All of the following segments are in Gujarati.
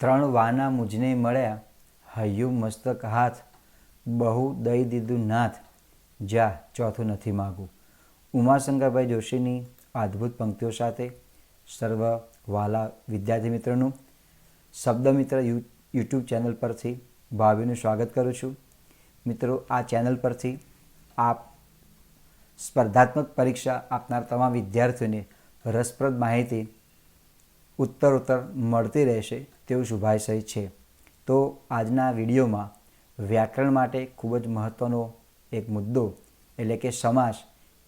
ત્રણ વાના મુજને મળ્યા, હૈયું મસ્તક હાથ, બહુ દઈ દીધું નાથ, જા, ચોથું નથી માગું. ઉમાશંકરભાઈ જોશીની અદ્ભુત પંક્તિઓ સાથે સર્વ વાલા વિદ્યાર્થી મિત્રોનું, શબ્દમિત્ર યુટ્યુબ ચેનલ પરથી ભાવિનું સ્વાગત કરું છું. મિત્રો, આ ચેનલ પરથી આપ સ્પર્ધાત્મક પરીક્ષા આપનાર તમામ વિદ્યાર્થીઓને રસપ્રદ માહિતી ઉત્તરોત્તર મળતી રહેશે. તેવું શુભાશય છે. તો આજના વિડીયોમાં વ્યાકરણ માટે ખૂબ જ મહત્ત્વનો એક મુદ્દો, એટલે કે સમાસ,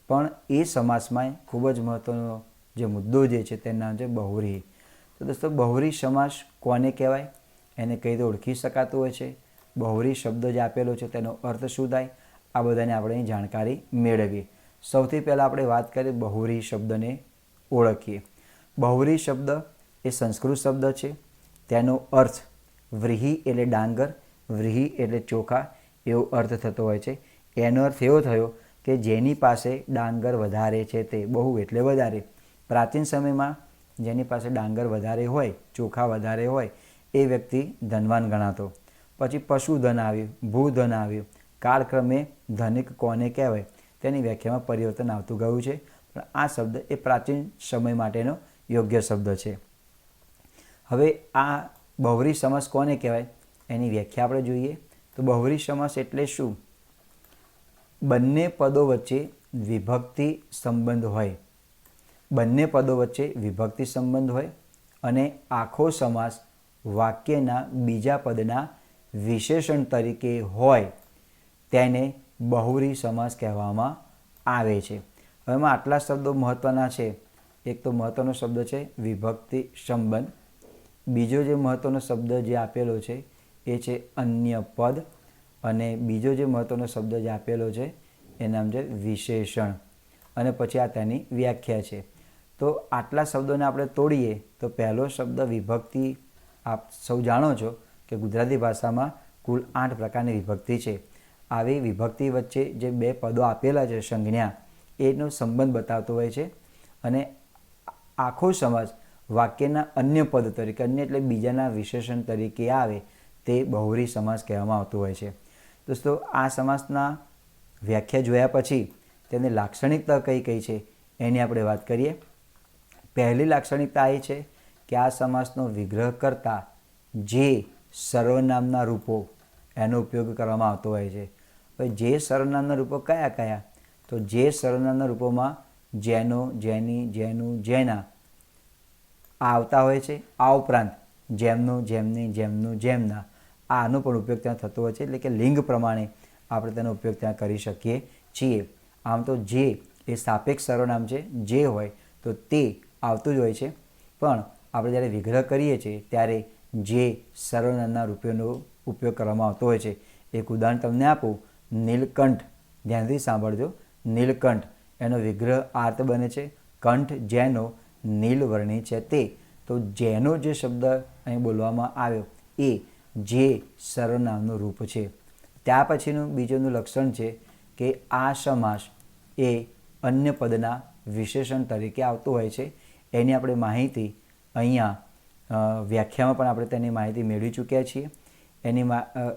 પણ એ સમાસમાં ખૂબ જ મહત્ત્વનો જે મુદ્દો જે છે તેનું છે બહુરી. તો દોસ્તો, બહુરી સમાસ કોને કહેવાય? એને કઈ રીતે ઓળખી શકાતું હોય છે? બહુરી શબ્દ જે આપેલો છે તેનો અર્થ શું થાય? આ બધાને આપણે જાણકારી મેળવીએ. સૌથી પહેલાં આપણે વાત કરીએ બહુરી શબ્દને ઓળખીએ. બહુરી શબ્દ એ સંસ્કૃત શબ્દ છે. તેનો અર્થ વ્રીહી એટલે ડાંગર, વ્રીહી એટલે ચોખા એવો અર્થ થતો હોય છે. એનો અર્થ એવો થયો કે જેની પાસે ડાંગર વધારે છે તે બહુ એટલે વધારે. પ્રાચીન સમયમાં જેની પાસે ડાંગર વધારે હોય, ચોખા વધારે હોય, એ વ્યક્તિ ધનવાન ગણાતો. પછી પશુધન આવ્યું ભૂધન આવ્યું. કાળક્રમે ધનિક કોને કહેવાય? તેની વ્યાખ્યામાં પરિવર્તન આવતું ગયું છે. પણ આ શબ્દ એ પ્રાચીન સમય માટેનો યોગ્ય શબ્દ છે. હવે આ બહુરી સમાસ કોને કહેવાય? એની વ્યાખ્યા આપણે જોઈએ. તો બહુરી સમાસ એટલે શું? બંને પદો વચ્ચે વિભક્તિ સંબંધ હોય. બંને પદો વચ્ચે વિભક્તિ સંબંધ હોય અને આખો સમાસ વાક્યના બીજા પદના વિશેષણ તરીકે હોય તેને બહુરી સમાસ કહેવામાં આવે છે. હવે એમાં આટલા શબ્દો મહત્ત્વના છે. એક તો મહત્ત્વનો શબ્દ છે વિભક્તિ સંબંધ. બીજો જે મહત્ત્વનો શબ્દ જે આપેલો છે, એ છે અન્ય પદ. અને બીજો જે મહત્ત્વનો શબ્દ જે આપેલો છે એ નામ છે વિશેષણ. અને પછી આ તેની વ્યાખ્યા છે. તો આટલા શબ્દોને આપણે તોડીએ, તો પહેલો શબ્દ વિભક્તિ. આપ સૌ જાણો છો કે ગુજરાતી ભાષામાં કુલ આઠ પ્રકારની વિભક્તિ છે. આવી વિભક્તિ વચ્ચે જે બે પદો આપેલા છે સંજ્ઞા, એનો સંબંધ બતાવતો હોય છે. અને આખો સમાજ વાક્યના અન્ય પદ તરીકે, અન્ય એટલે બીજાના વિશેષણ તરીકે આવે તે બહુરી સમાસ કહેવામાં આવતો હોય છે. દોસ્તો, આ સમાસના વ્યાખ્યા જોયા પછી તેની લાક્ષણિકતા કઈ કઈ છે એની આપણે વાત કરીએ. પહેલી લાક્ષણિકતા એ છે કે આ સમાસનો વિગ્રહ કરતા જે સર્વનામના રૂપો એનો ઉપયોગ કરવામાં આવતો હોય છે. હવે જે સર્વનામના રૂપો કયા કયા? તો જે સર્વનામના રૂપોમાં જેનો, જેની, જેનું, જેના આવતા હોય છે. આ ઉપરાંત જેમનું, જેમની, જેમનું, જેમના આનો પણ ઉપયોગ ત્યાં થતો હોય છે. એટલે કે લિંગ પ્રમાણે આપણે તેનો ઉપયોગ ત્યાં કરી શકીએ છીએ. આમ તો જે એ સાપેક્ષ સર્વનામ છે, જે હોય તો તે આવતું જ હોય છે. પણ આપણે જ્યારે વિગ્રહ કરીએ છીએ, ત્યારે જે સર્વનામના રૂપિયોનો ઉપયોગ કરવામાં આવતો હોય છે, એક ઉદાહરણ તમને આપું. નીલકંઠ. ધ્યાનથી સાંભળજો. નીલકંઠ. એનો વિગ્રહ આર્ત બને છે. કંઠ જેનો નીલ વર્ણી છે તે. તો જેનો જે શબ્દ અહીં બોલવામાં આવ્યો એ જે સર્વનામનું રૂપ છે. ત્યાર પછીનું બીજુંનું લક્ષણ છે કે આ સમાસ એ અન્ય પદના વિશેષણ તરીકે આવતો હોય છે. એની આપણે માહિતી અહીંયા વ્યાખ્યામાં પણ આપણે તેની માહિતી મેળવી ચૂક્યા છીએ. એની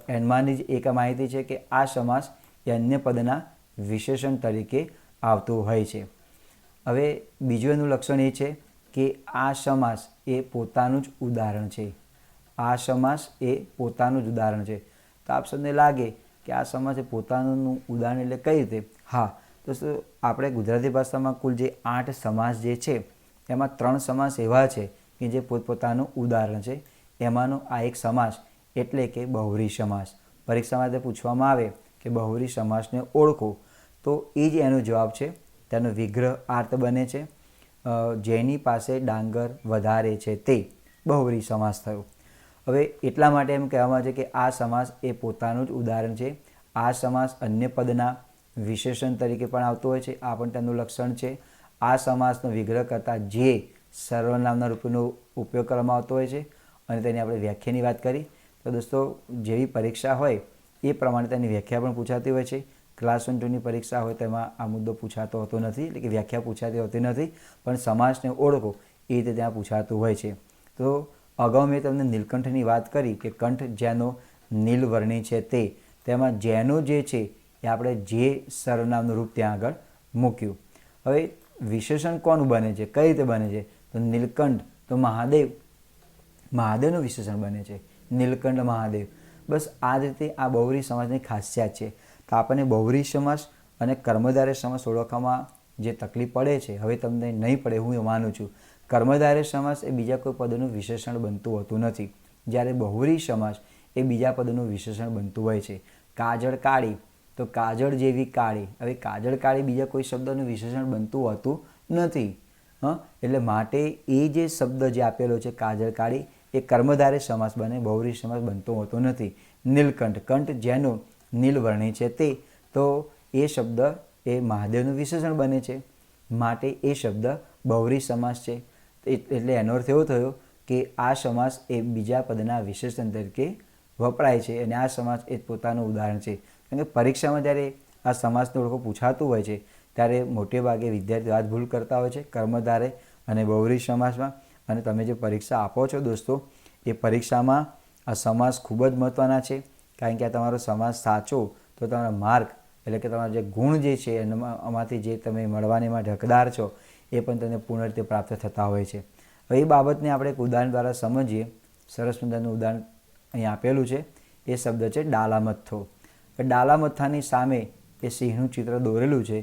એમાંની જ એક માહિતી છે કે આ સમાસ એ અન્ય પદના વિશેષણ તરીકે આવતું હોય છે. હવે બીજું એનું લક્ષણ એ છે કે આ સમાસ એ પોતાનું જ ઉદાહરણ છે. આ સમાસ એ પોતાનું જ ઉદાહરણ છે. તો આપ સૌને લાગે કે આ સમાસ એ પોતાનું ઉદાહરણ એટલે કઈ રીતે? હા, તો આપણે ગુજરાતી ભાષામાં કુલ જે આઠ સમાસ જે છે, એમાં ત્રણ સમાસ એવા છે કે જે પોતપોતાનું ઉદાહરણ છે. એમાંનો આ એક સમાસ એટલે કે બહુરી સમાસ પરીક્ષામાં તે પૂછવામાં આવે કે બહુરી સમાસને ઓળખો. તો એ જ એનો જવાબ છે તેનો વિગ્રહ આર્ત બને છે. જેની પાસે ડાંગર વધારે છે તે બહુવરી સમાસ થયો. હવે એટલા માટે એમ કહેવામાં છે કે આ સમાસ એ પોતાનું જ ઉદાહરણ છે. આ સમાસ અન્ય પદના વિશેષણ તરીકે પણ આવતો હોય છે. આ પણ તેનું લક્ષણ છે. આ સમાસનો વિગ્રહ કરતાં જે સર્વનામના રૂપનો ઉપયોગ કરવામાં આવતો હોય છે અને તેની આપણે વ્યાખ્યાની વાત કરી. તો દોસ્તો, જેવી પરીક્ષા હોય એ પ્રમાણે તેની વ્યાખ્યા પણ પૂછાતી હોય છે. ક્લાસ વન ટુની પરીક્ષા હોય તેમાં આ મુદ્દો પૂછાતો હોતો નથી, એટલે કે વ્યાખ્યા પૂછાતી હોતી નથી, પણ સમાજને ઓળખો, એ રીતે ત્યાં પૂછાતું હોય છે. તો અગાઉ મેં તમને નીલકંઠની વાત કરી કે કંઠ જેનો નીલવર્ણી છે તે, તેમાં જેનો જે છે એ આપણે જે સરનામનું રૂપ ત્યાં આગળ મૂક્યું. હવે વિશેષણ કોનું બને છે? કઈ રીતે બને છે? તો નીલકંઠ તો મહાદેવ. મહાદેવનું વિશેષણ બને છે. નીલકંઠ મહાદેવ. બસ આ રીતે આ બહુરી સમાજની ખાસિયત છે. તો આપણને બહુરી સમાસ અને કર્મધારે સમાસ ઓળખવામાં જે તકલીફ પડે છે, હવે તમને નહીં પડે, હું એ માનું છું. કર્મધારે સમાસ એ બીજા કોઈ પદનું વિશેષણ બનતું હોતું નથી. જ્યારે બહુરી સમાસ એ બીજા પદનું વિશેષણ બનતું હોય છે. કાજળ કાળી, તો કાજળ જેવી કાળી. હવે કાજળ કાળી બીજા કોઈ શબ્દનું વિશેષણ બનતું હોતું નથી. હં? એટલે માટે એ જે શબ્દ જે આપેલો છે, કાજળ કાળી, એ કર્મધારે સમાસ બને, બહુરી સમાસ બનતો હોતો નથી. નીલકંઠ, કંઠ જેનો નીલવર્ણી છે તે. તો એ શબ્દ એ મહાદેવનું વિશેષણ બને છે. માટે એ શબ્દ બૌરી સમાસ છે. એટલે એનો અર્થ એવો થયો કે આ સમાસ એ બીજા પદના વિશેષણ તરીકે વપરાય છે અને આ સમાસ એ પોતાનું ઉદાહરણ છે. કારણ કે પરીક્ષામાં જ્યારે આ સમાસનું ઓળખો પૂછાતું હોય છે, ત્યારે મોટે ભાગે વિદ્યાર્થીઓ આ ભૂલ કરતા હોય છે, કર્મધારે અને બહુરી સમાસમાં. અને તમે જે પરીક્ષા આપો છો દોસ્તો, એ પરીક્ષામાં આ સમાસ ખૂબ જ મહત્ત્વના છે. કારણ કે આ તમારો સમાજ સાચો, તો તમારા માર્ક એટલે કે તમારા જે ગુણ જે છે એમાંથી જે તમે મળવાની ઢકદાર છો, એ પણ તમને પૂર્ણ રીતે પ્રાપ્ત થતા હોય છે. હવે એ બાબતને આપણે એક ઉદાહરણ દ્વારા સમજીએ. સરસ મજાનું ઉદાહરણ અહીં આપેલું છે. એ શબ્દ છે ડાલામથ્થો. ડાલામથ્થાની સામે એ સિંહનું ચિત્ર દોરેલું છે.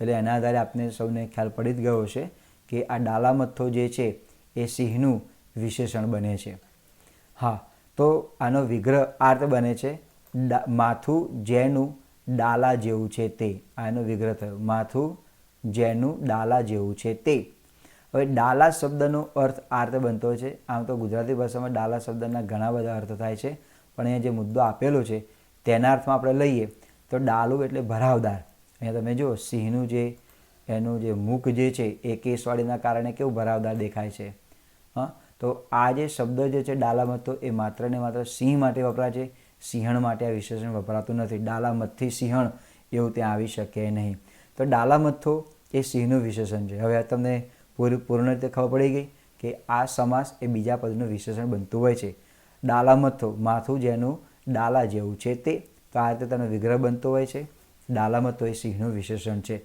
એટલે એના આધારે આપને સૌને ખ્યાલ પડી જ ગયો છે કે આ ડાલામથ્થો જે છે, એ સિંહનું વિશેષણ બને છે. હા તો આનો વિગ્રહ આ રીતે બને છે. માથું જેનું ડાલા જેવું છે તે. આનો વિગ્રહ થયો. માથું જેનું ડાલા જેવું છે તે. હવે ડાલા શબ્દનો અર્થ આ રીતે બનતો છે. આમ તો ગુજરાતી ભાષામાં ડાલા શબ્દના ઘણા બધા અર્થ થાય છે. પણ અહીંયા જે મુદ્દો આપેલો છે, તેના અર્થમાં આપણે લઈએ તો ડાલું એટલે ભરાવદાર. અહીંયા તમે જુઓ, સિંહનું જે, એનું જે મુખ જે છે એ કેસવાળીના કારણે કેવું ભરાવદાર દેખાય છે. હા? તો આ જે શબ્દ જે છે ડાલામથ્થો એ માત્ર ને માત્ર સિંહ માટે વપરાય છે. સિંહણ માટે આ વિશેષણ વપરાતું નથી. ડાલામથથી સિંહણ એવું ત્યાં આવી શકે નહીં. તો ડાલામથ્થો એ સિંહનું વિશેષણ છે. હવે આ તમને પૂરી, પૂર્ણ રીતે ખબર પડી ગઈ કે આ સમાસ એ બીજા પદનું વિશેષણ બનતું હોય છે. ડાલામથ્થો માથું જેનું ડાલા જેવું છે તે, તો આ રીતે તેનો વિગ્રહ બનતો હોય છે. ડાલામથ્થો એ સિંહનું વિશેષણ છે.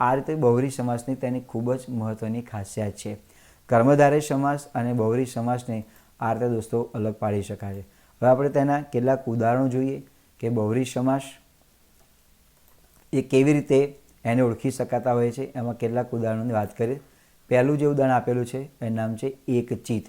આ રીતે બહુરી સમાસની તેની ખૂબ જ મહત્ત્વની ખાસિયત છે. કર્મધારય સમાસ અને બહુરી સમાસને આ રીતે દોસ્તો અલગ પાડી શકાય. છે હવે આપણે તેના કેટલાક ઉદાહરણો જોઈએ કે બહુરી સમાસ એ કેવી રીતે એને ઓળખી શકાતા હોય છે. એમાં કેટલાક ઉદાહરણોની વાત કરીએ. પહેલું જે ઉદાહરણ આપેલું છે, એનું નામ છે એકચિત.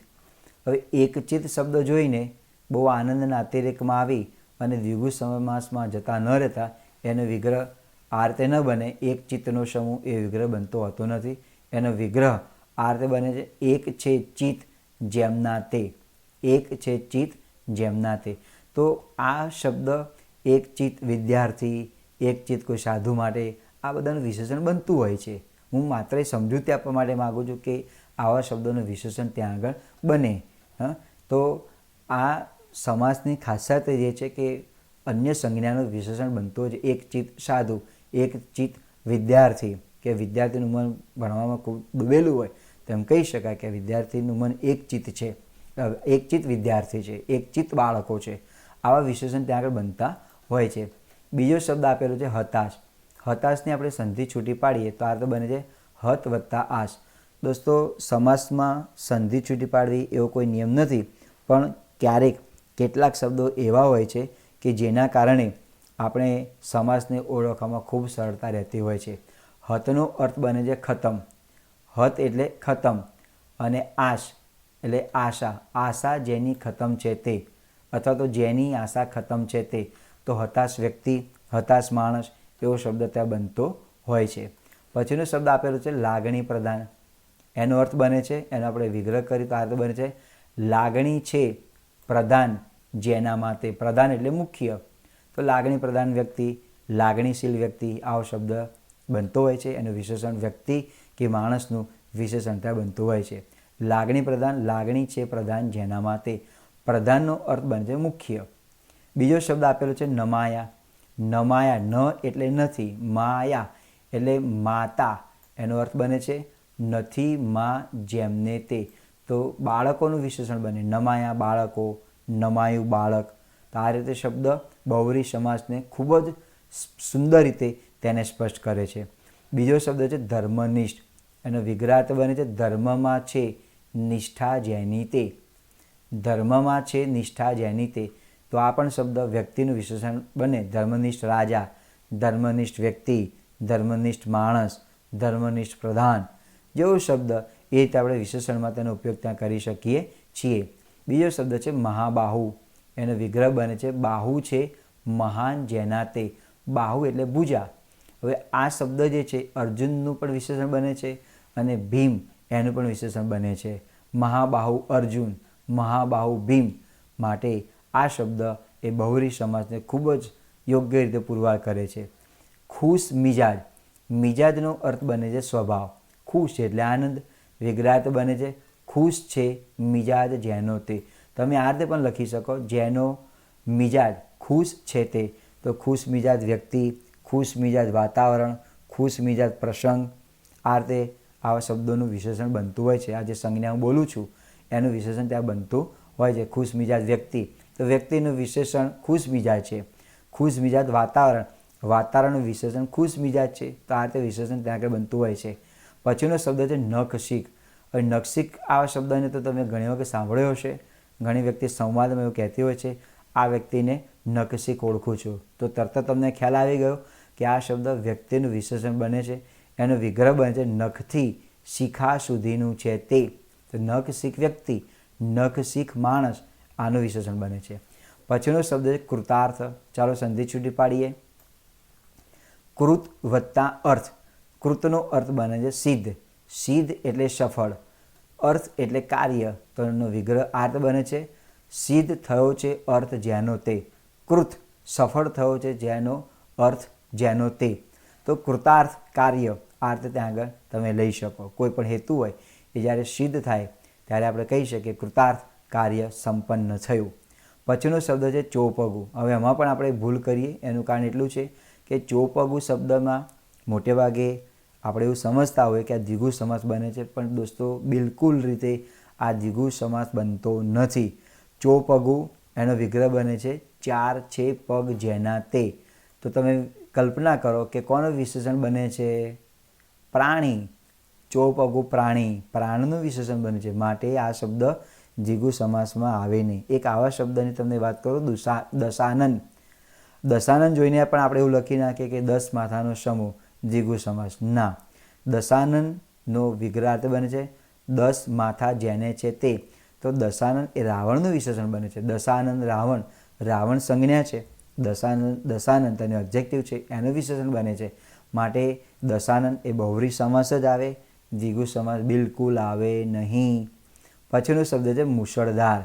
હવે એકચિત શબ્દ જોઈને બહુ આનંદના અતિરેકમાં આવી અને દ્વિગુ સમાસમાં જતા ન રહેતા એનો વિગ્રહ આ રીતે ન બને. એક ચિત્તનો સમૂહ એ વિગ્રહ બનતો હોતો નથી. એનો વિગ્રહ આ રીતે બને છે. એક છે ચિત્ત, જેમના તે. એક છે ચિત્ત, જેમના તે. તો આ શબ્દ એક ચિત્ત વિદ્યાર્થી, એક ચિત્ત કોઈ સાધુ માટે, આ બધાનું વિશેષણ બનતું હોય છે. હું માત્ર સમજૂતી આપવા માટે માગું છું કે આવા શબ્દોનું વિશેષણ ત્યાં આગળ બને. હા? તો આ સમાસની ખાસિયત એ છે કે અન્ય સંજ્ઞાનું વિશેષણ બનતું હોય છે. એક ચિત્ત સાધુ, એક ચિત્ત વિદ્યાર્થી, કે વિદ્યાર્થીનું મન ભણવામાં ખૂબ ડૂબેલું હોય તેમ કહી શકાય કે વિદ્યાર્થીનું મન એક ચિત્ત છે. એકચિત વિદ્યાર્થી છે એકચિત બાળકો છે. આવા વિશેષણ ત્યાં આગળ બનતા હોય છે. બીજો શબ્દ આપેલો છે હતાશ. હતાશની આપણે સંધિ છૂટી પાડીએ તો આ તો બને છે હત વત્તા આશ. દોસ્તો, સમાસમાં સંધિ છૂટી પાડવી એવો કોઈ નિયમ નથી, પણ ક્યારેક કેટલાક શબ્દો એવા હોય છે કે જેના કારણે આપણે સમાસને ઓળખવામાં ખૂબ સરળતા રહેતી હોય છે. હતનો અર્થ બને છે ખતમ. હત એટલે ખતમ અને આશ એટલે આશા. આશા જેની ખતમ છે તે. અથવા તો જેની આશા ખતમ છે તે. તો હતાશ વ્યક્તિ, હતાશ માણસ એવો શબ્દ ત્યાં બનતો હોય છે. પછીનો શબ્દ આપેલો છે લાગણી પ્રધાન. એનો અર્થ બને છે, એનો આપણે વિગ્રહ કરી તો આ અર્થ બને છે. લાગણી છે પ્રધાન જેના માટે. પ્રધાન એટલે મુખ્ય. તો લાગણી પ્રધાન વ્યક્તિ, લાગણીશીલ વ્યક્તિ આવો શબ્દ બનતો હોય છે. એનું વિશેષણ વ્યક્તિ કે માણસનું વિશેષણ ત્યાં બનતું હોય છે. લાગણી પ્રધાન, લાગણી છે પ્રધાન જેના માટે પ્રધાનનો અર્થ બને છે મુખ્ય. બીજો શબ્દ આપેલો છે નમાયા. નમાયા ન એટલે નથી, માયા એટલે માતા. એનો અર્થ બને છે નથી, મા જેમને તે. તો બાળકોનું વિશેષણ બને. નમાયા બાળકો, નમાયું બાળક. તો આ રીતે શબ્દ બહુરી સમાજને ખૂબ જ સુંદર રીતે તેને સ્પષ્ટ કરે છે. બીજો શબ્દ છે ધર્મનિષ્ઠ. એનો વિગ્રહાર્થ બને છે, ધર્મમાં છે, નિષ્ઠા જેની તે. ધર્મમાં છે, નિષ્ઠા જેની તે. તો આ પણ શબ્દ વ્યક્તિનું વિશેષણ બને. ધર્મનિષ્ઠ રાજા, ધર્મનિષ્ઠ વ્યક્તિ, ધર્મનિષ્ઠ માણસ, ધર્મનિષ્ઠ પ્રધાન. જેવો શબ્દ એ રીતે આપણે વિશેષણમાં તેનો ઉપયોગ ત્યાં કરી શકીએ છીએ. બીજો શબ્દ છે, મહાબાહુ. એનો વિગ્રહ બને છે, બાહુ છે, મહાન જેના તે. બાહુ એટલે ભુજા. હવે આ શબ્દ જે છે, અર્જુનનું પણ વિશેષણ બને છે. અને ભીમ એનું પણ વિશેષણ બને છે. મહાબાહુ અર્જુન, મહાબાહુ ભીમ માટે આ શબ્દ એ બહુરી સમાજને ખૂબ જ યોગ્ય રીતે પુરવાર કરે છે. ખુશ મિજાજ. મિજાજનો અર્થ બને છે સ્વભાવ. ખુશ એટલે આનંદ. વિગ્રાત બને છે ખુશ છે મિજાજ જેનો તે. તમે આ રીતે પણ લખી શકો, જેનો મિજાજ ખુશ છે તે. તો ખુશ મિજાજ વ્યક્તિ, ખુશ મિજાજ વાતાવરણ, ખુશ મિજાજ પ્રસંગ. આ રીતે આવા શબ્દોનું વિશેષણ બનતું હોય છે. આ જે સંજ્ઞા હું બોલું છું, એનું વિશેષણ ત્યાં બનતું હોય છે. ખુશ મિજાજ વ્યક્તિ. તો વ્યક્તિનું વિશેષણ ખુશ મિજાજ છે. ખુશ મિજાજ વાતાવરણ. વાતાવરણનું વિશેષણ ખુશ મિજાજ છે. તો આ રીતે વિશેષણ ત્યાં આગળ બનતું હોય છે. પછીનો શબ્દ છે નખશીક. હવે નખશીક આવા શબ્દને તો તમે ઘણી વખત સાંભળ્યો હશે. ઘણી વ્યક્તિ સંવાદમાં એવું કહેતી હોય છે, આ વ્યક્તિને નખશીક ઓળખું છું. તો તરત તમને ખ્યાલ આવી ગયો કે આ શબ્દ વ્યક્તિનું વિશેષણ બને છે. એનો વિગ્રહ બને છે નખથી શિખા સુધીનું છે તે. તો નખ શીખ વ્યક્તિ, નખ શીખ માણસ, આનું વિશેષણ બને છે. પછીનો શબ્દ છે કૃતાર્થ. ચાલો સંધિ છૂટી પાડીએ. કૃત વત્તા અર્થ. કૃતનો અર્થ બને છે સિદ્ધ. સિદ્ધ એટલે સફળ. અર્થ એટલે કાર્ય. તો એનો વિગ્રહ આર્થ બને છે. સિદ્ધ થયો છે અર્થ જેનો તે. કૃત સફળ થયો છે જેનો અર્થ જેનો તે. તો કૃતાર્થ કાર્ય. આ રીતે ત્યાં આગળ તમે લઈ શકો. કોઈ પણ હેતુ હોય એ જ્યારે સિદ્ધ થાય, ત્યારે આપણે કહી શકીએ કૃતાર્થ કાર્ય સંપન્ન થયું. પછીનો શબ્દ છે ચોપગું. હવે એમાં પણ આપણે ભૂલ કરીએ. એનું કારણ એટલું છે કે ચોપગું શબ્દમાં મોટે ભાગે આપણે એવું સમજતા હોય કે આ દ્વિગુ સમાસ બને છે, પણ દોસ્તો, બિલકુલ રીતે આ દ્વિગુ સમાસ બનતો નથી. ચોપગું એનો વિગ્રહ બને છે ચાર છે પગ જેના તે. તો તમે કલ્પના કરો કે કોનો વિશેષણ બને છે? પ્રાણી, ચોપગુ પ્રાણી, પ્રાણનું વિશેષણ બને છે. માટે આ શબ્દ જીગુ સમાસમાં આવે નહીં. એક આવા શબ્દની તમને વાત કરું, દુસા દશાનંદ દશાનંદ જોઈને પણ આપણે એવું લખી નાખીએ કે દસ માથાનો સમૂહ, જીગુ સમાસ. ના. દશાનંદનો વિગ્રહાર્થ બને છે દસ માથા જેને છે તે. તો દશાનંદ એ રાવણનું વિશેષણ બને છે. દશાનંદ રાવણ. રાવણ સંજ્ઞા છે. દશાનંદ દશાનંદ તેનું ઓબ્જેક્ટિવ છે. એનું વિશેષણ બને છે. માટે દશાનંદ એ બહુરી સમાસ જ આવે દ્વિગુ સમાસ બિલકુલ આવે નહીં. પછીનો શબ્દ છે મુસળધાર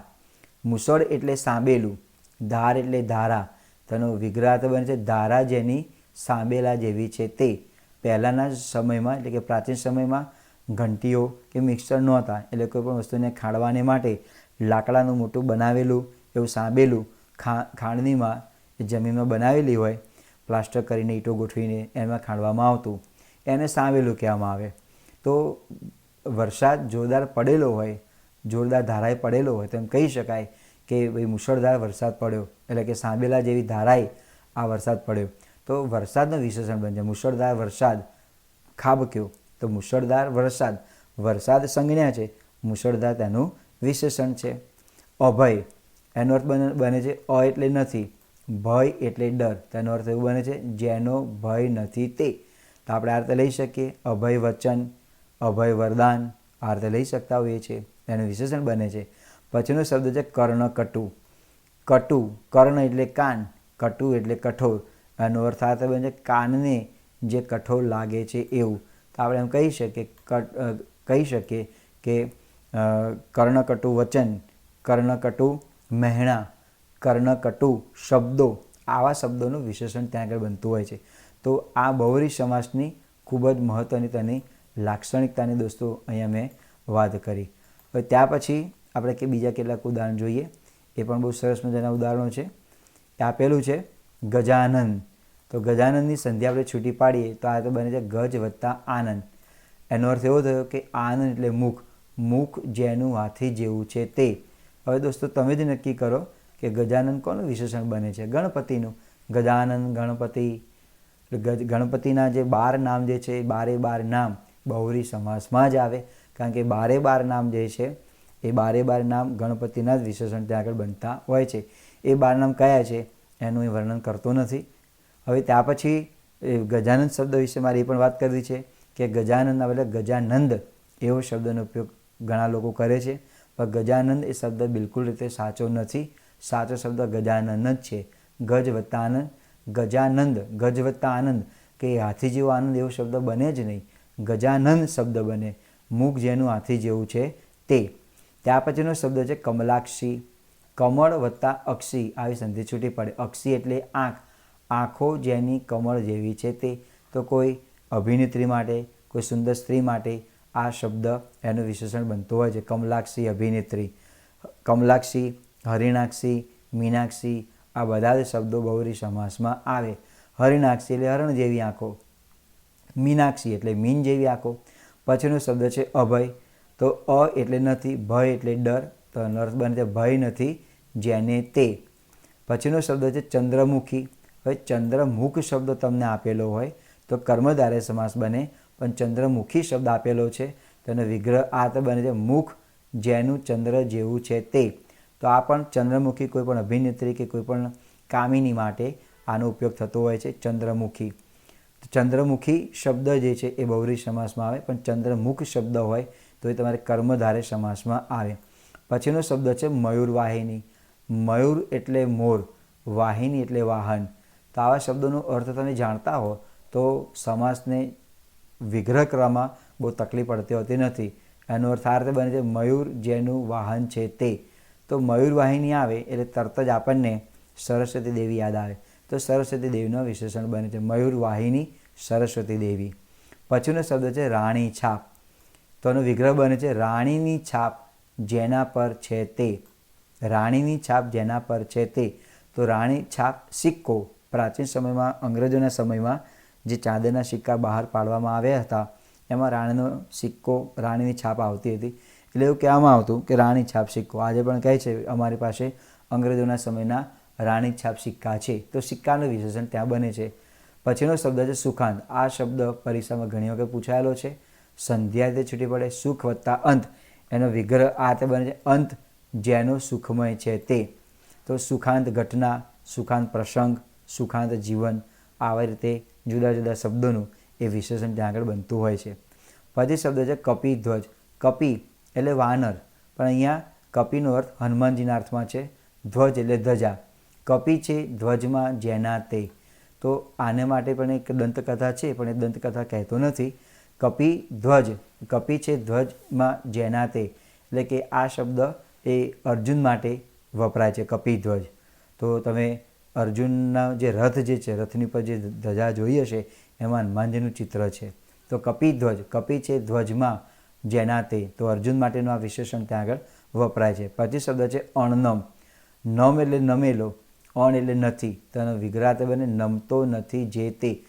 મુસળ એટલે સાંબેલું, ધાર એટલે ધારા. તેનો વિગ્રહાર્થ બને છે ધારા જેની સાંબેલા જેવી છે તે. પહેલાંના સમયમાં, એટલે કે પ્રાચીન સમયમાં, ઘંટીઓ કે મિક્સર નહોતા, એટલે કોઈ પણ વસ્તુને ખાંડવાને માટે લાકડાનું મોટું બનાવેલું એવું સાંબેલું ખા ખાંડનીમાં જમીનમાં બનાવેલી હોય પ્લાસ્ટર કરીને ઈંટો ગોઠવીને એમાં ખાંડવામાં આવતું. એને સાંવેલું કહેવામાં આવે. તો વરસાદ જોરદાર પડેલો હોય, જોરદાર ધારાએ પડેલો હોય તો એમ કહી શકાય કે ભાઈ મુશળધાર વરસાદ પડ્યો. એટલે કે સાંભેલા જેવી ધારાએ આ વરસાદ પડ્યો. તો વરસાદનું વિશેષણ બનશે મુશળધાર વરસાદ ખાબક્યો તો મુશળધાર વરસાદ. વરસાદ સંજ્ઞા છે. મુશળધાર તેનું વિશેષણ છે. અભય. એનો અર્થ બને બને છે અ એટલે નથી. ભય એટલે ડર. તેનો અર્થ એવું બને છે, જેનો ભય નથી તે. તો આપણે આ રીતે લઈ શકીએ. અભય વચન, અભય વરદાન, આ રીતે લઈ શકતા હોઈએ છીએ. એનું વિશેષણ બને છે. પછીનો શબ્દ છે, કર્ણકટુ. કટુ, કર્ણ એટલે કાન, કટુ એટલે કઠોર. એનો અર્થ આ બને છે, કાનને જે કઠોર લાગે છે એવું. તો આપણે એમ કહી શકીએ કહી શકીએ કે કર્ણકટુ વચન, કર્ણકટુ મહેણા. કર્ણકટુ શબ્દો, આવા શબ્દોનું વિશેષણ ત્યાં આગળ બનતું હોય છે. તો આ બહુરી સમાસની ખૂબ જ મહત્ત્વની તેની લાક્ષણિકતાની દોસ્તો અહીંયા મેં વાત કરી. હવે ત્યાં પછી આપણે કે બીજા કેટલાક ઉદાહરણ જોઈએ. એ પણ બહુ સરસ મજાના ઉદાહરણો છે. આપેલું છે ગજાનંદ તો ગજાનંદની સંધ્યા આપણે છૂટી પાડીએ તો આ તો બને છે ગજ વત્તા આનંદ. એનો અર્થ એવો થયો કે આનંદ એટલે મુખ. મુખ જેનું હાથી જેવું છે તે. હવે દોસ્તો તમે જ નક્કી કરો કે ગજાનંદ કોનું વિશેષણ બને છે. ગણપતિનું. ગજાનંદ, ગણપતિ. ગણપતિના જે બાર નામ જે છે, એ બારે બાર નામ બહુરી સમાસમાં જ આવે. કારણ કે બારે બાર નામ જે છે, એ બારે બાર નામ ગણપતિના જ વિશેષણ ત્યાં આગળ બનતા હોય છે. એ બાર નામ કયા છે? એનું એ વર્ણન કરતો નથી. હવે ત્યાં પછી ગજાનંદ શબ્દ વિશે મારે એ પણ વાત કરવી છે કે ગજાનંદ એટલે ગજાનંદ એવો શબ્દનો ઉપયોગ ઘણા લોકો કરે છે. પણ ગજાનંદ એ શબ્દ બિલકુલ રીતે સાચો નથી. સાચો શબ્દ ગજાનંદ જ છે. ગજ ગજાનંદ ગજ આનંદ કે હાથી જેવો આનંદ એવો શબ્દ બને જ નહીં. ગજાનંદ શબ્દ બને. મુખ જેનું હાથી જેવું છે તે. ત્યાર પછીનો શબ્દ છે કમલાક્ષી. કમળ વત્તા અક્ષી. આવી સંધિ છૂટી પડે. અક્ષી એટલે આંખ. આંખો જેની કમળ જેવી છે તે. તો કોઈ અભિનેત્રી માટે, કોઈ સુંદર સ્ત્રી માટે આ શબ્દ એનું વિશેષણ બનતું હોય છે. કમલાક્ષી અભિનેત્રી. કમલાક્ષી હરિણાક્ષી મીનાક્ષી આ બધા જ શબ્દો બહુરી સમાસમાં આવે. હરિણાક્ષી એટલે હરણ જેવી આંખો. મીનાક્ષી એટલે મીન જેવી આંખો. પછીનો શબ્દ છે અભય. તો અ એટલે નથી, ભય એટલે ડર. તો અર્થ બને છે ભય નથી, જેને તે. પછીનો શબ્દ છે ચંદ્રમુખી. હવે ચંદ્રમુખ શબ્દ તમને આપેલો હોય તો કર્મધારે સમાસ બને, પણ ચંદ્રમુખી શબ્દ આપેલો છે તેનો વિગ્રહ આ તો બને છે મુખ, જેનું ચંદ્ર જેવું છે તે. તો આ પણ ચંદ્રમુખી કોઈપણ અભિનેત્રી કે કોઈપણ કામિની માટે આનો ઉપયોગ થતો હોય છે, ચંદ્રમુખી. ચંદ્રમુખી શબ્દ જે છે એ બૌરી સમાસમાં આવે, પણ ચંદ્રમુખ શબ્દ હોય તો એ તમારે કર્મધારે સમાસમાં આવે. પછીનો શબ્દ છે મયુર વાહિની. મયુર એટલે મોર, વાહિની એટલે વાહન. તો આવા શબ્દોનો અર્થ તમે જાણતા હો તો સમાસને વિગ્રહ કરવામાં બહુ તકલીફ પડતી હોતી નથી. એનો અર્થ આ રીતે બને છે, મયુર જેનું વાહન છે તે. તો મયુર વાહિની આવે એટલે તરત જ આપણને સરસ્વતી દેવી યાદ આવે. તો સરસ્વતી દેવીનું વિશેષણ બને છે. મયુર વાહિની, સરસ્વતી દેવી. પછીનો શબ્દ છે રાણી છાપ. તો એનો વિગ્રહ બને છે રાણીની છાપ જેના પર છે તે. રાણીની છાપ જેના પર છે તે. તો રાણી છાપ સિક્કો. પ્રાચીન સમયમાં, અંગ્રેજોના સમયમાં જે ચાંદીના સિક્કા બહાર પાડવામાં આવ્યા હતા, એમાં રાણીનો સિક્કો, રાણીની છાપ આવતી હતી. એટલે એવું કહેવામાં આવતું કે રાણી છાપ સિક્કો. આજે પણ કહે છે અમારી પાસે અંગ્રેજોના સમયના રાણી છાપ સિક્કા છે. તો સિક્કાનું વિશેષણ ત્યાં બને છે. પછીનો શબ્દ છે સુખાંત. આ શબ્દ પરીક્ષામાં ઘણી વખત પૂછાયેલો છે. સંધ્યા રીતે છૂટી પડે. સુખ વત્તા અંત. એનો વિગ્રહ આ રીતે બને છે. અંત જેનો સુખમય છે તે. તો સુખાંત ઘટના, સુખાંત પ્રસંગ, સુખાંત જીવન આવી રીતે જુદા જુદા શબ્દોનું એ વિશેષણ ત્યાં આગળ બનતું હોય છે. પછી શબ્દ છે કપી ધ્વજ કપી એટલે વાનર. પણ અહીંયા કપિનો અર્થ હનુમાનજીના અર્થમાં છે ધ્વજ એટલે ધજા. કપી છે ધ્વજમાં જેના તે. તો આને માટે પણ એક દંતકથા છે, પણ એ દંતકથા કહેતો નથી. કપી ધ્વજ. કપી છે ધ્વજમાં જેના તે. એટલે કે આ શબ્દ એ અર્જુન માટે વપરાય છે, કપી ધ્વજ. તો તમે અર્જુનના જે રથ જે છે, રથની પર જે ધજા જોઈ હશે, એમાં હનુમાનજીનું ચિત્ર છે. તો કપી ધ્વજ. કપી છે ધ્વજમાં. જેના તે તો અર્જુન માટેનું આ વિશેષણ ત્યાં આગળ વપરાય છે. પછી શબ્દ છે અણનમ. નમ એટલે નમેલો, અણ એટલે નથી. તેનો વિગ્રહ તે બને, નમતો નથી જે તે.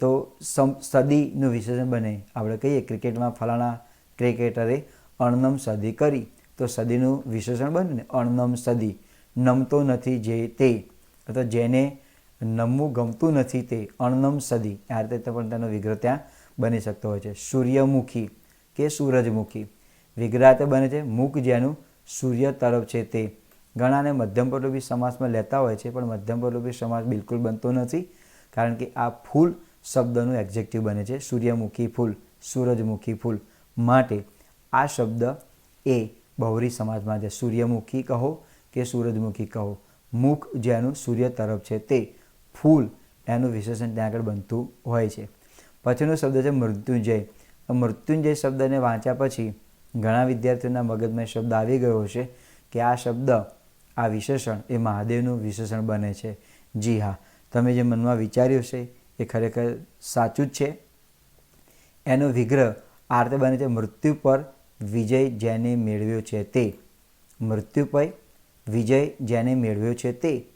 તો સમ સદીનું વિશેષણ બને. આપણે કહીએ ક્રિકેટમાં ફલાણા ક્રિકેટરે અણનમ સદી કરી. તો સદીનું વિશેષણ બને ને અણનમ સદી. નમતો નથી જે તે. અથવા જેને નમવું ગમતું નથી તે અણનમ સદી. આ રીતે પણ તેનો વિગ્રહ ત્યાં બની શકતો હોય છે. સૂર્યમુખી. કે સૂરજમુખી. વિગ્રહ તે બને છે મુખ જેનું સૂર્ય તરફ છે તે. ઘણાને મધ્યમ પ્રલોભી સમાસમાં લેતા હોય છે, પણ મધ્યમ પ્રલોભી સમાસ બિલકુલ બનતો નથી, કારણ કે આ ફૂલ શબ્દનું એક્ઝેક્ટિવ બને છે, સૂર્યમુખી ફૂલ, સૂરજમુખી ફૂલ. માટે આ શબ્દ એ બહુરી સમાજમાં છે. સૂર્યમુખી કહો કે સૂરજમુખી કહો, મુખ જેનું સૂર્ય તરફ છે તે ફૂલ એનું વિશેષણ ત્યાં આગળ બનતું હોય છે. પછીનો શબ્દ છે મૃત્યુંજય. મૃત્યુંજય શબ્દને વાંચ્યા પછી ઘણા વિદ્યાર્થીઓના મગજમાં શબ્દ આવી ગયો હશે કે આ શબ્દ, આ વિશેષણ એ મહાદેવનું વિશેષણ બને છે. જી હા, તમે જે મનમાં વિચાર્યું છે એ ખરેખર સાચું જ છે. એનો વિગ્રહ આ રીતે બને છે, મૃત્યુ પર વિજય જેને મેળવ્યો છે તે. મૃત્યુ પર વિજય જેને મેળવ્યો છે તે.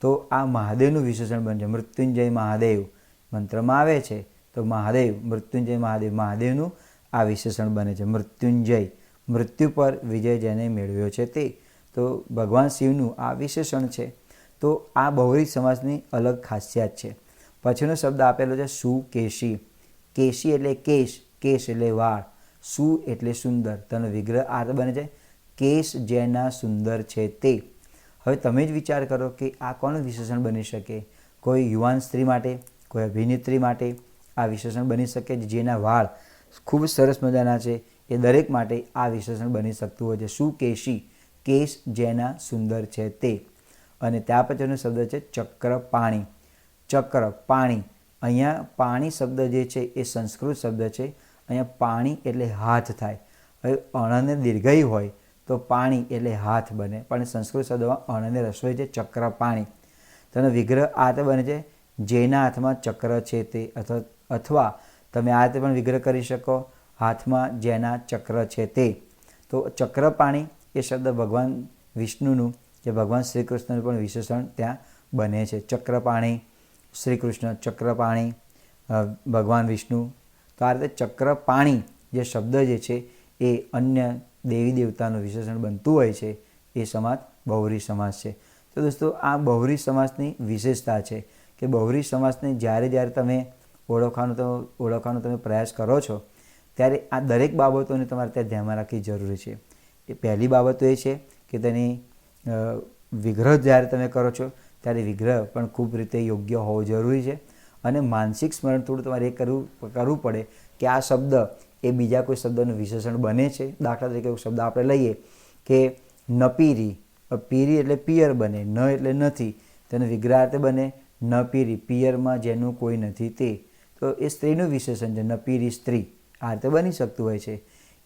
તો આ મહાદેવનું વિશેષણ બને છે, મૃત્યુંજય મહાદેવ મંત્રમાં આવે છે. તો મહાદેવ, મૃત્યુંજય મહાદેવ, મહાદેવનું આ વિશેષણ બને છે. મૃત્યુંજય, મૃત્યુ પર વિજય જેને મેળવ્યો છે તે. તો ભગવાન શિવનું આ વિશેષણ છે. તો આ બહુરી સમાજની અલગ ખાસિયત છે. પછીનો શબ્દ આપેલો છે સુકેશી કેશી એટલે કેશ કેશ એટલે વાળ. સુ એટલે સુંદર. તેનો વિગ્રહ આ બને છે. કેશ જેના સુંદર છે તે. હવે તમે જ વિચાર કરો કે આ કોનું વિશેષણ બની શકે? કોઈ યુવાન સ્ત્રી માટે? કોઈ અભિનેત્રી માટે? આ વિશેષણ બની શકે છે જેના વાળ ખૂબ સરસ મજાના છે. એ દરેક માટે આ વિશેષણ બની શકતું હોય છે. સુકેશી કેશ? જેના સુંદર છે તે. અને ત્યાં પછીનો શબ્દ છે ચક્ર પાણી. ચક્ર પાણી. અહીંયા પાણી શબ્દ જે છે એ સંસ્કૃત શબ્દ છે. અહીંયા પાણી એટલે હાથ થાય. હવે અણને દીર્ઘય હોય તો પાણી એટલે હાથ બને. પણ સંસ્કૃત શબ્દમાં અણને રસોઈ છે ચક્ર પાણી. તેનો વિગ્રહ આ તો બને છે. જેના હાથમાં ચક્ર છે તે અથવા અથવા તમે આ રીતે પણ વિગ્રહ કરી શકો. હાથમાં જેના ચક્ર છે તે. તો ચક્ર પાણી એ શબ્દ ભગવાન વિષ્ણુનું કે ભગવાન શ્રી કૃષ્ણનું પણ વિશેષણ ત્યાં બને છે. ચક્રપાણી શ્રી કૃષ્ણ ચક્રપાણી ભગવાન વિષ્ણુ. તો આ રીતે ચક્રપાણી જે શબ્દ જે છે એ અન્ય દેવી દેવતાનું વિશેષણ બનતું હોય છે, એ સમાજ બહુરી સમાસ છે. તો દોસ્તો, આ બહુરી સમાસની વિશેષતા છે કે બહુરી સમાસને જ્યારે જ્યારે તમે ઓળખવાનો તો ઓળખવાનો તમે પ્રયાસ કરો છો, ત્યારે આ દરેક બાબતોને તમારે ત્યાં ધ્યાનમાં રાખવી જરૂરી છે. એ પહેલી બાબત એ છે કે તેની વિગ્રહ જ્યારે તમે કરો છો, ત્યારે વિગ્રહ પણ ખૂબ રીતે યોગ્ય હોવો જરૂરી છે અને માનસિક સ્મરણ થોડું તમારે એ કરવું કરવું પડે કે આ શબ્દ એ બીજા કોઈ શબ્દનું વિશેષણ બને છે. દાખલા તરીકે શબ્દ આપણે લઈએ કે નપીરી પીરી એટલે પિયર બને, ન એટલે નથી. તેનો વિગ્રહાર્થે બને ન પીરી પિયરમાં જેનું કોઈ નથી તે. તો એ સ્ત્રીનું વિશેષણ છે, નપીરી સ્ત્રી. આ રીતે બની શકતું હોય છે.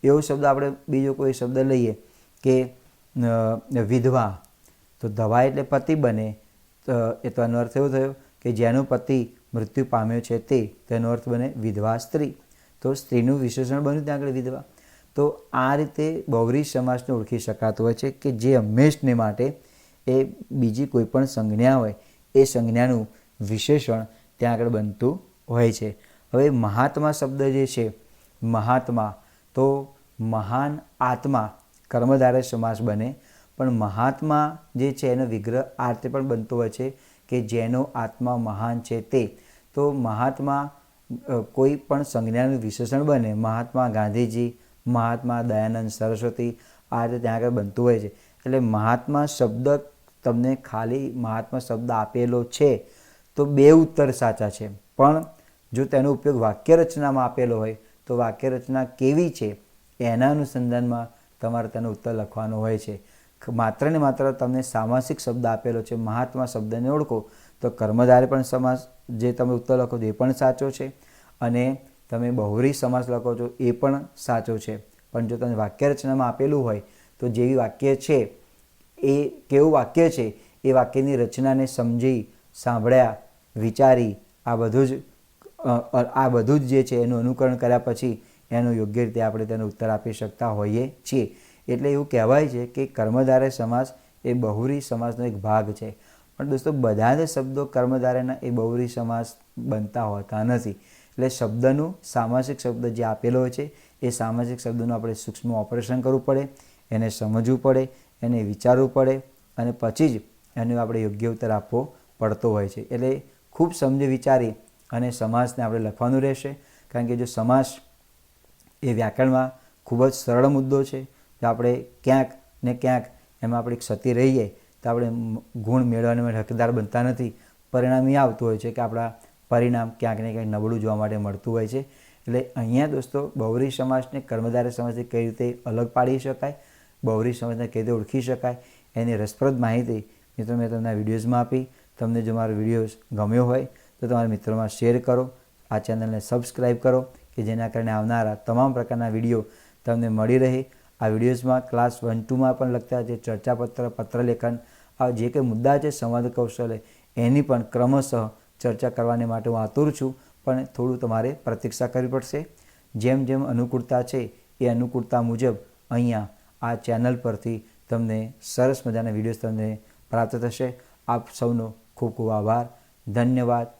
એવો શબ્દ આપણે બીજો કોઈ શબ્દ લઈએ કે વિધવા. તો ધવા એટલે પતિ બને. તો એ તો એનો અર્થ એવો થયો કે જેનો પતિ મૃત્યુ પામ્યો છે તે તેનો અર્થ બને વિધવા સ્ત્રી. તો સ્ત્રીનું વિશેષણ બન્યું ત્યાં આગળ વિધવા. તો આ રીતે બૌરી સમાસને ઓળખી શકાતું હોય છે કે જે હંમેશને માટે એ બીજી કોઈ પણ સંજ્ઞા હોય, એ સંજ્ઞાનું વિશેષણ ત્યાં આગળ બનતું હોય છે. હવે મહાત્મા શબ્દ જે છે, મહાત્મા, તો મહાન આત્મા કર્મધારય સમાસ બને. પણ મહાત્મા જે છે, એનો વિગ્રહ આ રીતે પણ બનતો હોય છે કે જેનો આત્મા મહાન છે તે. તો મહાત્મા કોઈ પણ સંજ્ઞાનું વિશેષણ બને, મહાત્મા ગાંધીજી, મહાત્મા દયાનંદ સરસ્વતી, આ રીતે ત્યાં આગળ બનતું હોય છે. એટલે મહાત્મા શબ્દ તમને ખાલી મહાત્મા શબ્દ આપેલો છે, તો બે ઉત્તર સાચા છે. પણ જો તેનો ઉપયોગ વાક્ય રચનામાં આપેલો હોય, તો વાક્ય રચના કેવી છે એના અનુસંધાનમાં તમારે તેનો ઉત્તર લખવાનો હોય છે. માત્ર ને માત્ર તમને સામાસિક શબ્દ આપેલો છે, મહાત્મા શબ્દને ઓળખો, તો કર્મધારે પણ સમાસ, જે તમે ઉત્તર લખો છો એ પણ સાચો છે અને તમે બહુરી સમાસ લખો છો એ પણ સાચો છે. પણ જો તમે વાક્ય રચનામાં આપેલું હોય, તો જેવી વાક્ય છે, એ કેવું વાક્ય છે, એ વાક્યની રચનાને સમજી, સાંભળ્યા, વિચારી, આ બધું જ આ બધું જ જે છે એનું અનુકરણ કર્યા પછી એનો યોગ્ય રીતે આપણે તેનો ઉત્તર આપી શકતા હોઈએ છીએ. એટલે એવું કહેવાય છે કે કર્મધારય સમાસ એ બહુરી સમાસનો એક ભાગ છે. પણ દોસ્તો, બધા જ શબ્દો કર્મધારયના એ બહુરી સમાસ બનતા હોતા નથી. એટલે શબ્દનું, સામાસિક શબ્દ જે આપેલો હોય છે, એ સામાસિક શબ્દનું આપણે સૂક્ષ્મ ઓપરેશન કરવું પડે, એને સમજવું પડે, એને વિચારવું પડે અને પછી જ એનો આપણે યોગ્ય ઉત્તર આપવો પડતો હોય છે. એટલે ખૂબ સમજી વિચારી અને સમાજને આપણે લખવાનું રહેશે. કારણ કે જો સમાસ એ વ્યાકરણમાં ખૂબ જ સરળ મુદ્દો છે જો આપણે ક્યાંક ને ક્યાંક એમાં આપણે ક્ષતિ રહીએ, તો આપણે ગુણ મેળવવાને હકદાર બનતા નથી. પરિણામ એ આવતું હોય છે કે આપણા પરિણામ ક્યાંક ને ક્યાંક નબળું જોવા માટે મળતું હોય છે. એટલે અહીંયા દોસ્તો બૌરી સમાજને કર્મધારય સમાજથી કઈ રીતે અલગ પાડી શકાય? બહુરી સમાજને કઈ રીતે ઓળખી શકાય? એની રસપ્રદ માહિતી મિત્રો મેં તમને વિડીયોઝમાં આપી. તમને જો મારો વિડીયોઝ ગમ્યો હોય તો તમારા મિત્રોમાં શેર કરો, આ ચેનલને સબસ્ક્રાઈબ કરો કે જેના કારણે આવનારા તમામ પ્રકારના વીડિયો તમને મળી રહે. આ વિડીયોઝમાં ક્લાસ વન ટુમાં પણ લગતા જે ચર્ચાપત્ર, પત્રલેખન, આ જે કંઈ મુદ્દા છે, સંવાદ કૌશલ્ય એની પણ ક્રમશઃ ચર્ચા કરવાને માટે હું આતુર છું, પણ થોડું તમારે પ્રતીક્ષા કરવી પડશે. જેમ જેમ અનુકૂળતા છે એ અનુકૂળતા મુજબ અહીંયા આ ચેનલ પરથી તમને સરસ મજાના વિડીયોઝ તમને પ્રાપ્ત થશે. આપ સૌનો ખૂબ ખૂબ આભાર. ધન્યવાદ.